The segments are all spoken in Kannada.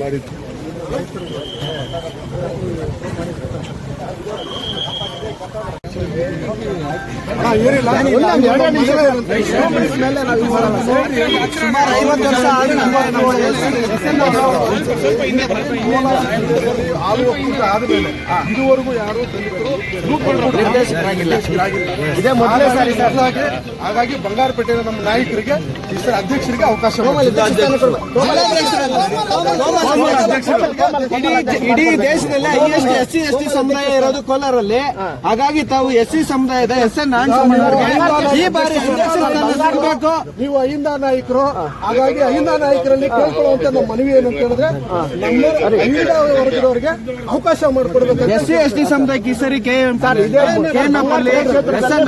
ಮಾಡಿದ್ದು ಸುಮಾರು ಐವತ್ತು ವರ್ಷ ಆದ್ಮೇಲೆ ಇದುವರೆಗೂ ಯಾರು ಇದೇ ಮೊದಲೇ ಸಾರಿ ಹಾಗಾಗಿ ಬಂಗಾರಪೇಟೆಯ ನಮ್ಮ ನಾಯಕರಿಗೆ ಈ ಸರ್ ಅಧ್ಯಕ್ಷರಿಗೆ ಅವಕಾಶ ಇಡೀ ಇಡೀ ದೇಶದಲ್ಲಿ T S C S T ಸಮುದಾಯ ಇರೋದು ಕೋಲಾರಲ್ಲಿ. ಹಾಗಾಗಿ ತಾವು ಎಸ್ ಸಿ ಸಮುದಾಯದ ಎಸ್ ಎನ್ ನಾನ್ ಈ ಬಾರಿ ಸಿಗಬೇಕು. ನೀವು ಅಹಿಂದ ನಾಯಕರು. ಹಾಗಾಗಿ ಅಹಿಂದ ನಾಯಕರಲ್ಲಿ ಕೇಳ್ಕೊಳ್ಳುವಂತ ನಮ್ಮ ಮನವಿ ಏನು ಅಂತ ಹೇಳಿದ್ರೆ ನಮ್ಮ ಅಹಿಂದ ವರ್ಗದವರಿಗೆ ಅವಕಾಶ ಮಾಡಿಕೊಡ್ಬೇಕು ಎಸ್ ಸಿ ಎಸ್ ಟಿ ಸಮುದಾಯಕ್ಕೆ ಈ ಸರಿ ಕೆ ಎಂ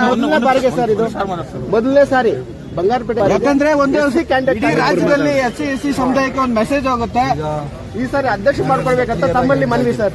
ಮೊದಲನೇ ಬಾರಿಗೆ ಸರ್ ಇದು. ಮೊದಲನೇ ಸಾರಿ ಬಂಗಾರಪೇಟೆ ಯಾಕಂದ್ರೆ ಒಂದೇ ಕ್ಯಾಂಡಿಡೇಟ್ ರಾಜ್ಯದಲ್ಲಿ ಎಸ್ ಸಿ ಎಸ್ ಸಿ ಸಮುದಾಯಕ್ಕೆ ಒಂದು ಮೆಸೇಜ್ ಹೋಗುತ್ತೆ. ಈ ಸಾರಿ ಅಧ್ಯಕ್ಷ ಮಾಡ್ಕೊಳ್ಬೇಕಂತ ತಮ್ಮಲ್ಲಿ ಮನವಿ ಸರ್.